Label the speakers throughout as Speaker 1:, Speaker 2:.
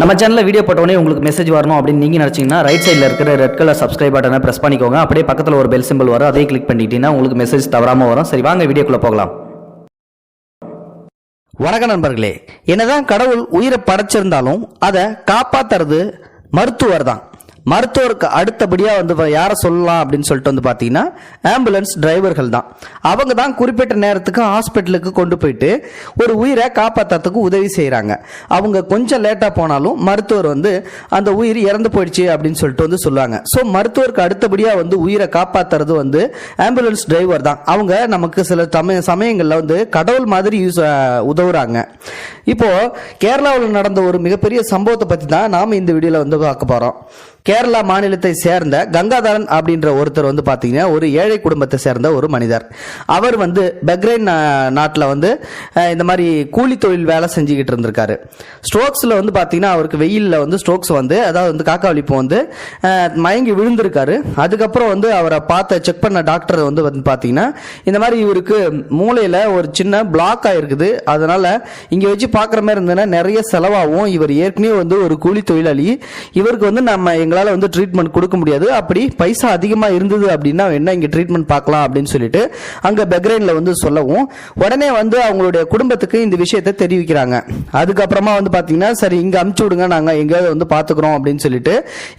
Speaker 1: நம்ம சேனலில் வீடியோ போட்டோடனே உங்களுக்கு மெசேஜ் வரணும் அப்படின்னு நீங்கள் நினச்சிங்கன்னா ரைட் சைடில் இருக்கிற ரெட் கலர் சப்ஸ்கிரைப் பட்டனை ப்ரெஸ் பண்ணிக்கோங்க. அப்படியே பக்கத்தில் ஒரு பெல் சிம்பிள் வரும். அதே கிளிக் பண்ணிட்டீங்கன்னா உங்களுக்கு மெசேஜ் தவறாமல் வரும். சரி வாங்க வீடியோக்குள்ளே போகலாம். வணக்க நண்பர்களே. என்னதான் கடவுள் உயிரை படைச்சிருந்தாலும் அதை காப்பாத்துறது மருத்துவர் தான். மருத்துவருக்கு அடுத்தபடியாக வந்து யாரை சொல்லலாம் அப்படின்னு சொல்லிட்டு வந்து பார்த்தீங்கன்னா ஆம்புலன்ஸ் டிரைவர்கள் தான். அவங்க தான் குறிப்பிட்ட நேரத்துக்கு ஹாஸ்பிட்டலுக்கு கொண்டு போயிட்டு ஒரு உயிரை காப்பாற்றுறதுக்கு உதவி செய்கிறாங்க அவங்க கொஞ்சம் லேட்டாக போனாலும் மருத்துவர் வந்து அந்த உயிர் இறந்து போயிடுச்சு அப்படின்னு சொல்லிட்டு வந்து சொல்லுவாங்க. ஸோ மருத்துவருக்கு அடுத்தபடியாக வந்து உயிரை காப்பாற்றுறது வந்து ஆம்புலன்ஸ் டிரைவர் தான். அவங்க நமக்கு சில சமய சமயங்களில் வந்து கடவுள் மாதிரி யூஸ் உதவுறாங்க. இப்போ கேரளாவில் நடந்த ஒரு மிகப்பெரிய சம்பவத்தை பற்றி தான் நாம் இந்த வீடியோவில் வந்து பார்க்க போகிறோம் கேரளா மாநிலத்தை சேர்ந்த கங்காதரன் அப்படின்ற ஒருத்தர் வந்து பார்த்தீங்கன்னா ஒரு ஏழை குடும்பத்தை சேர்ந்த ஒரு மனிதர். அவர் வந்து பக்ரைன் நாட்டில் வந்து இந்த மாதிரி கூலி தொழில் வேலை செஞ்சுக்கிட்டு இருந்திருக்காரு. ஸ்ட்ரோக்ஸில் வந்து பார்த்தீங்கன்னா அவருக்கு வெயிலில் வந்து ஸ்ட்ரோக்ஸ் வந்து அதாவது வந்து காக்காவளிப்பு வந்து மயங்கி விழுந்திருக்காரு. அதுக்கப்புறம் வந்து அவரை பார்த்த செக் பண்ண டாக்டர் வந்து வந்து பார்த்தீங்கன்னா இந்த மாதிரி இவருக்கு மூளையில் ஒரு சின்ன பிளாக் ஆகிருக்குது அதனால் இங்கே வச்சு பார்க்குற மாதிரி இருந்ததுன்னா நிறைய செலவாகும் இவர் ஏற்கனவே வந்து ஒரு கூலி தொழிலாளி. இவருக்கு வந்து நம்ம எங்களால் வந்து ட்ரீட்மெண்ட் கொடுக்க முடியாது. அப்படி பைசா அதிகமாக இருந்தது அப்படின்னா என்ன? இங்கே ட்ரீட்மெண்ட் பார்க்கலாம் அப்படின்னு சொல்லிட்டு அங்கே பெக்ரைனில் வந்து சொல்லவும் உடனே வந்து அவங்களுடைய குடும்பத்துக்கு இந்த விஷயத்தை தெரிவிக்கிறாங்க. அதுக்கப்புறமா வந்து பார்த்தீங்கன்னா சரி இங்கே அமுச்சு விடுங்க நாங்கள் எங்கேயாவது வந்து பார்த்துக்குறோம் அப்படின்னு சொல்லிட்டு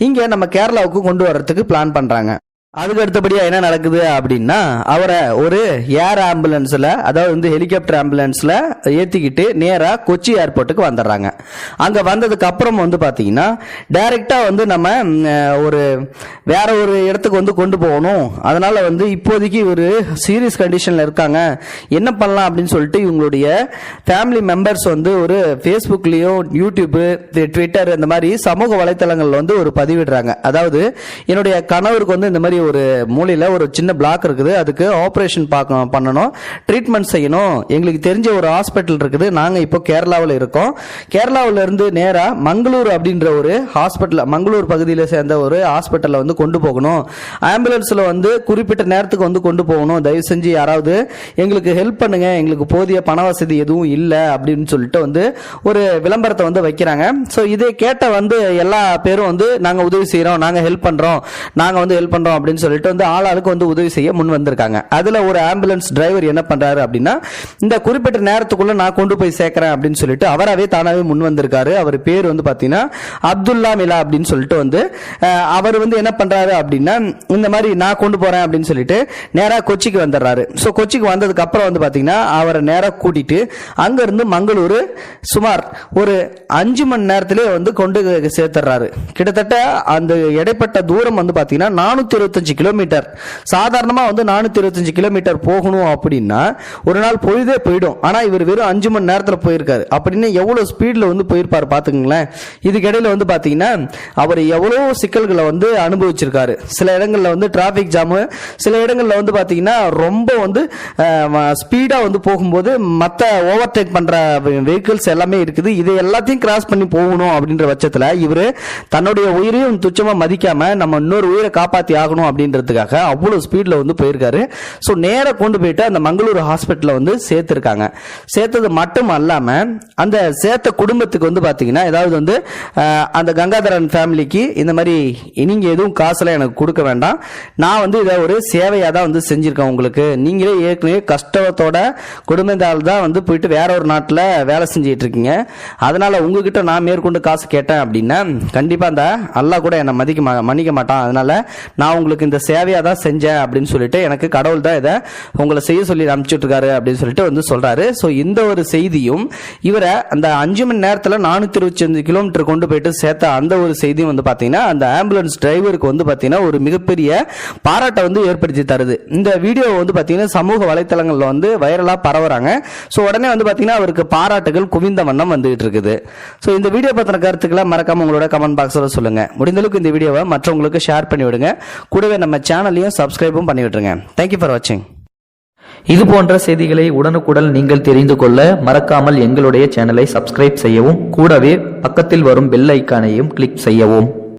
Speaker 1: இங்கே நம்ம கேரளாவுக்கு கொண்டு வர்றதுக்கு பிளான் பண்ணுறாங்க அதுக்கு அடுத்தபடியாக என்ன நடக்குது அப்படின்னா அவரை ஒரு ஏர் ஆம்புலன்ஸில் அதாவது வந்து ஹெலிகாப்டர் ஆம்புலன்ஸில் ஏற்றிக்கிட்டு நேராக கொச்சி ஏர்போர்ட்டுக்கு வந்துடுறாங்க. அங்கே வந்ததுக்கு அப்புறம் வந்து பார்த்தீங்கன்னா டைரெக்டாக வந்து நம்ம ஒரு வேற ஒரு இடத்துக்கு வந்து கொண்டு போகணும். அதனால் வந்து இப்போதைக்கு ஒரு சீரியஸ் கண்டிஷனில் இருக்காங்க. என்ன பண்ணலாம் அப்படின்னு சொல்லிட்டு இவங்களுடைய ஃபேமிலி மெம்பர்ஸ் வந்து ஒரு ஃபேஸ்புக்லேயும் யூடியூப்பு ட்விட்டர் இந்த மாதிரி சமூக வலைத்தளங்களில் வந்து ஒரு பதிவிடுறாங்க. அதாவது என்னுடைய கணவருக்கு வந்து இந்த மாதிரி ஒரு மூலையில் ஒரு சின்ன பிளாக் இருக்குது. அதுக்கு ஆப்ரேஷன் பார்க்கணும் பண்ணணும். ட்ரீட்மெண்ட் செய்யணும். எங்களுக்கு தெரிஞ்ச ஒரு ஹாஸ்பிட்டல் இருக்குது. நாங்கள் இப்போ கேரளாவில் இருக்கோம். கேரளாவிலேருந்து இருந்து மங்களூர் அப்படின்ற ஒரு ஹாஸ்பிட்டல் மங்களூர் பகுதியில் சேர்ந்த ஒரு ஹாஸ்பிட்டலில் வந்து கொண்டு போகணும். ஆம்புலன்ஸில் வந்து குறிப்பிட்ட நேரத்துக்கு வந்து கொண்டு போகணும். தயவு செஞ்சு யாராவது எங்களுக்கு ஹெல்ப் பண்ணுங்க. எங்களுக்கு போதிய பண வசதி எதுவும் இல்லை அப்படின்னு சொல்லிட்டு வந்து ஒரு விளம்பரத்தை வந்து வைக்கிறாங்க. ஸோ இதை கேட்ட வந்து எல்லா பேரும் வந்து நாங்கள் உதவி செய்கிறோம் நாங்கள் ஹெல்ப் பண்ணுறோம் நாங்கள் வந்து ஹெல்ப் பண்ணுறோம் அப்படின்னு சொல்லிட்டு வந்து ஆளாளுக்கு வந்து உதவி செய்ய முன் வந்திருக்காங்க. அதில் ஒரு ஆம்புலன்ஸ் டிரைவர் என்ன பண்ணுறாரு அப்படின்னா இந்த குறிப்பிட்ட நேரத்துக்குள்ள நான் கொண்டு போய் சேர்க்குறேன் அப்படின்னு சொல்லிட்டு அவராகவே தானாகவே முன் வந்திருக்காரு. அவர் பேர் வந்து பார்த்தீங்கன்னா அப்துல்லா மிலா அப்படின்னு சொல்லிட்டு வந்து அவர் வந்து என்ன பண்ணுறாரு அப்படின்னா இந்த மாதிரி நான் கொண்டு போகிறேன் அப்படின்னு சொல்லிட்டு நேராக கொச்சிக்கு வந்துடுறாரு. ஸோ கொச்சிக்கு வந்ததுக்கு அப்புறம் வந்து பார்த்தீங்கன்னா அவரை நேராக கூட்டிட்டு அங்கேருந்து மங்களூர் சுமார் ஒரு அஞ்சு மணி நேரத்திலே வந்து கொண்டு சேர்த்துறாரு கிட்டத்தட்ட அந்த இடைப்பட்ட தூரம் வந்து பார்த்தீங்கன்னா நானூற்றி இருபத்தஞ்சு கிலோமீட்டர். சாதாரணமாக வந்து நானூற்றி இருபத்தஞ்சு கிலோமீட்டர் போகணும் அப்படின்னா ஒரு நாள் பொழுதே போயிடும். ஆனால் இவர் வெறும் அஞ்சு மணி நேரத்தில் போயிருக்காரு. அப்படின்னு எவ்வளோ ஸ்பீடில் வந்து போயிருப்பார் பார்த்துக்குங்களேன். இதுக்கிடையில் வந்து பார்த்தீங்கன்னா அவர் எவ்வளோ சிக்கல்களை வந்து அனுபவிச்சிருக்காரு. சில இடங்களில் வந்து டிராஃபிக் ஜாமு சில இடங்களில் வந்து பார்த்தீங்கன்னா ரொம்ப வந்து ஸ்பீடாக வந்து போகும்போது மற்ற ஓவர்டேக் பண்ணுற வெஹிக்கிள்ஸ் எல்லாமே இருக்குது. இதை எல்லாத்தையும் கிராஸ் பண்ணி போகணும் அப்படின்ற பட்சத்தில் இவர் தன்னுடைய உயிரையும் துச்சமாக மதிக்காம நம்ம இன்னொரு உயிரை காப்பாற்றி ஆகணும் அப்படின்றதுக்காக அவ்வளோ ஸ்பீடில் வந்து போயிருக்காரு. ஸோ நேராக கொண்டு போயிட்டு அந்த மங்களூர் ஹாஸ்பிட்டலில் வந்து சேர்த்துருக்காங்க. சேர்த்தது மட்டும் அல்லாமல் அந்த சேர்த்த குடும்பத்துக்கு வந்து பார்த்தீங்கன்னா ஏதாவது வந்து அந்த கங்காதரன் ஃபேமிலிக்கு இந்த மாதிரி நீங்கள் எதுவும் காசுலாம் எனக்கு கொடுக்க வேண்டாம். நான் வந்து இதை ஒரு சேவையாக தான் வந்து செஞ்சுருக்கேன் உங்களுக்கு. நீங்களே ஏற்கனவே கஷ்டத்தோட குடும்பத்தால் தான் வந்து போயிட்டு வேற ஒரு நாட்டில் வேலை செஞ்சுட்டு இருக்கீங்க அதனால் உங்ககிட்ட நான் மேற்கொண்டு காசு கேட்டேன் அப்படின்னா கண்டிப்பாக அந்த அல்லா கூட என்னை மதிக்க மா மன்னிக்க மாட்டான். அதனால் நான் உங்களுக்கு இந்த சேவையாக தான் செஞ்சேன் அப்படின்னு சொல்லிட்டு எனக்கு கடவுள் தான் இதை உங்களை செய்ய சொல்லி அனுப்பிச்சுட்ருக்காரு அப்படின்னு சொல்லிட்டு வந்து சொல்றாரு. ஸோ இந்த ஒரு செய்தியும் இவரை அந்த அஞ்சு மணி நேரத்தில் நானூற்றி இருபத்தஞ்சு கிலோமீட்டர் கொண்டு போயிட்டு சேர்த்த அந்த ஒரு செய்தியும் வந்து பார்த்தீங்கன்னா அந்த ஆம்புலன்ஸ் டிரைவருக்கு வந்து பார்த்தீங்கன்னா ஒரு மிகப்பெரிய பாராட்டை வந்து ஏற்படுத்தி தருது. இந்த வீடியோ வந்து பார்த்தீங்கன்னா சமூக வலைத்தளங்களில் வந்து வைரலாக பரவுறாங்க. ஸோ உடனே வந்து பார்த்தீங்கன்னா அவருக்கு பாராட்டுகள் குவிந்த வண்ணம் வந்துகிட்டு இருக்குது. ஸோ இந்த வீடியோ பற்றின கருத்துக்களை மறக்காம உங்களோட கமெண்ட் பாக்ஸில் சொல்லுங்க. முடிந்தளவுக்கு இந்த வீடியோவை மற்றவங்களுக்கு ஷேர் பண்ணி விடுங்க கூடவே நம்ம சேனலையும் சப்ஸ்கிரைபும் பண்ணி விட்டுருங்க. தேங்க்யூ ஃபார் வாட்சிங்
Speaker 2: இது போன்ற செய்திகளை உடனுக்குடன் நீங்கள் தெரிந்து கொள்ள மறக்காமல் எங்களுடைய சேனலை சப்ஸ்கிரைப் செய்யவும் கூடவே பக்கத்தில் வரும் பெல் ஐக்கானையும் கிளிக் செய்யவும்.